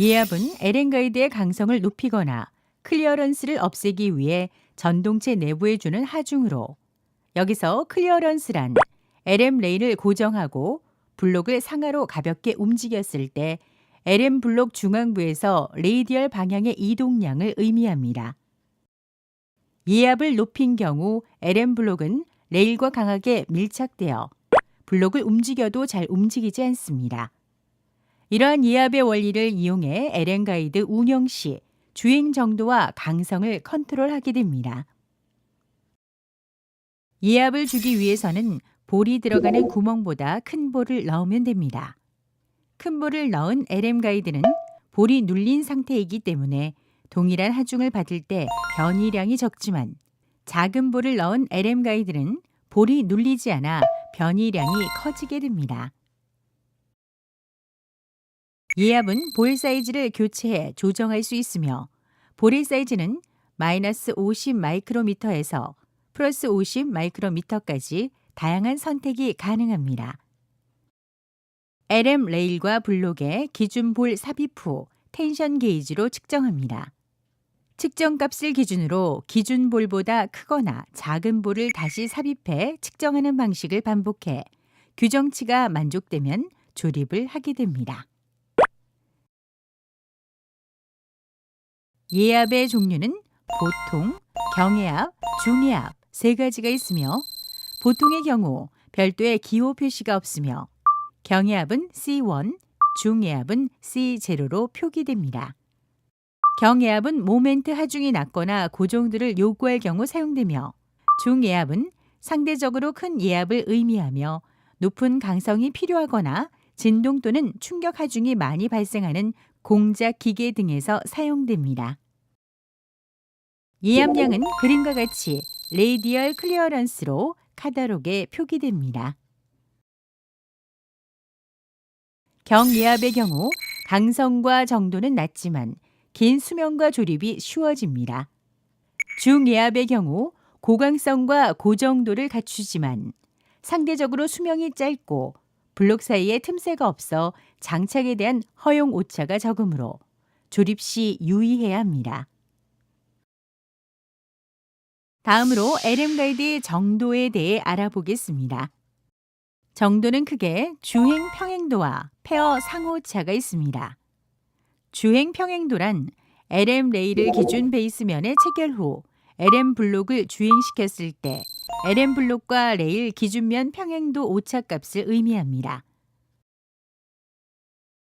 예압은 LN가이드의 강성을 높이거나 클리어런스를 없애기 위해 전동체 내부에 주는 하중으로 여기서 클리어런스란 LM 레일을 고정하고 블록을 상하로 가볍게 움직였을 때 LM 블록 중앙부에서 레이디얼 방향의 이동량을 의미합니다. 예압을 높인 경우 LM 블록은 레일과 강하게 밀착되어 블록을 움직여도 잘 움직이지 않습니다. 이러한 예압의 원리를 이용해 LN 가이드 운영 시 주행 정도와 강성을 컨트롤하게 됩니다. 예압을 주기 위해서는 볼이 들어가는 구멍보다 큰 볼을 넣으면 됩니다. 큰 볼을 넣은 LM 가이드는 볼이 눌린 상태이기 때문에 동일한 하중을 받을 때 변이량이 적지만 작은 볼을 넣은 LM 가이드는 볼이 눌리지 않아 변이량이 커지게 됩니다. 예압은 볼 사이즈를 교체해 조정할 수 있으며 볼의 사이즈는 마이너스 50 마이크로미터에서 플러스 50 마이크로미터까지 다양한 선택이 가능합니다. LM 레일과 블록의 기준 볼 삽입 후 텐션 게이지로 측정합니다. 측정 값을 기준으로 기준 볼보다 크거나 작은 볼을 다시 삽입해 측정하는 방식을 반복해 규정치가 만족되면 조립을 하게 됩니다. 예압의 종류는 보통, 경예압, 중예압 세 가지가 있으며 보통의 경우 별도의 기호 표시가 없으며 경예압은 C1, 중예압은 C0로 표기됩니다. 경예압은 모멘트 하중이 낮거나 고정도를 요구할 경우 사용되며 중예압은 상대적으로 큰 예압을 의미하며 높은 강성이 필요하거나 진동 또는 충격 하중이 많이 발생하는 공작 기계 등에서 사용됩니다. 예압량은 그림과 같이 레이디얼 클리어런스로 카다록에 표기됩니다. 경예압의 경우 강성과 정도는 낮지만 긴 수명과 조립이 쉬워집니다. 중예압의 경우 고강성과 고정도를 갖추지만 상대적으로 수명이 짧고 블록 사이에 틈새가 없어 장착에 대한 허용 오차가 적으므로 조립 시 유의해야 합니다. 다음으로 LM 가이드의 정도에 대해 알아보겠습니다. 정도는 크게 주행 평행도와 페어 상호차가 있습니다. 주행 평행도란 LM 레일을 기준 베이스면에 체결 후 LM 블록을 주행시켰을 때 LM 블록과 레일 기준면 평행도 오차값을 의미합니다.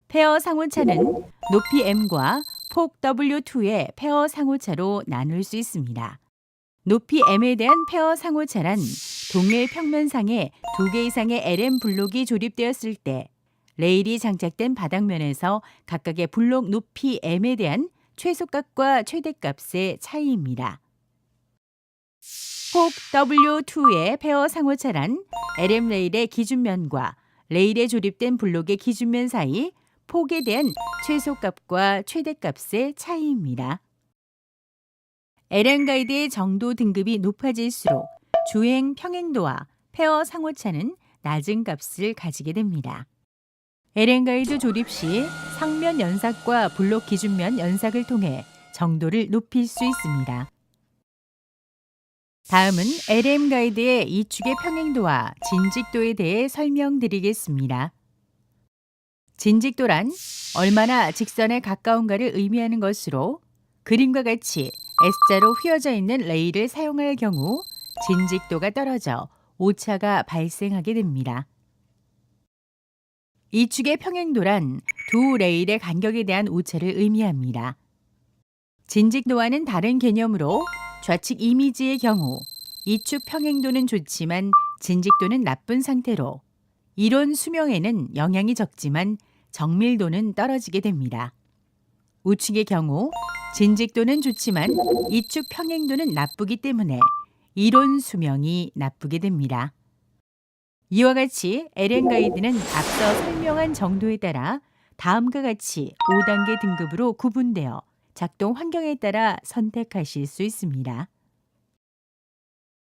페어 상호차는 높이 m과 폭 W2의 페어 상호차로 나눌 수 있습니다. 높이 m에 대한 페어 상호차란 동일 평면상에 두 개 이상의 LM 블록이 조립되었을 때 레일이 장착된 바닥면에서 각각의 블록 높이 m에 대한 최소값과 최대값의 차이입니다. 폭 W2의 페어 상호차란 LM 레일의 기준면과 레일에 조립된 블록의 기준면 사이 폭에 대한 최소값과 최대값의 차이입니다. LM 가이드의 정도 등급이 높아질수록 주행 평행도와 페어 상호차는 낮은 값을 가지게 됩니다. LM 가이드 조립 시 상면 연삭과 블록 기준면 연삭을 통해 정도를 높일 수 있습니다. 다음은 LM 가이드의 이축의 평행도와 진직도에 대해 설명드리겠습니다. 진직도란 얼마나 직선에 가까운가를 의미하는 것으로 그림과 같이 S자로 휘어져 있는 레일을 사용할 경우 진직도가 떨어져 오차가 발생하게 됩니다. 이축의 평행도란 두 레일의 간격에 대한 오차를 의미합니다. 진직도와는 다른 개념으로 좌측 이미지의 경우 이축 평행도는 좋지만 진직도는 나쁜 상태로 이론 수명에는 영향이 적지만 정밀도는 떨어지게 됩니다. 우측의 경우 진직도는 좋지만 이축 평행도는 나쁘기 때문에 이론 수명이 나쁘게 됩니다. 이와 같이 LN 가이드는 앞서 설명한 정도에 따라 다음과 같이 5단계 등급으로 구분되어 작동 환경에 따라 선택하실 수 있습니다.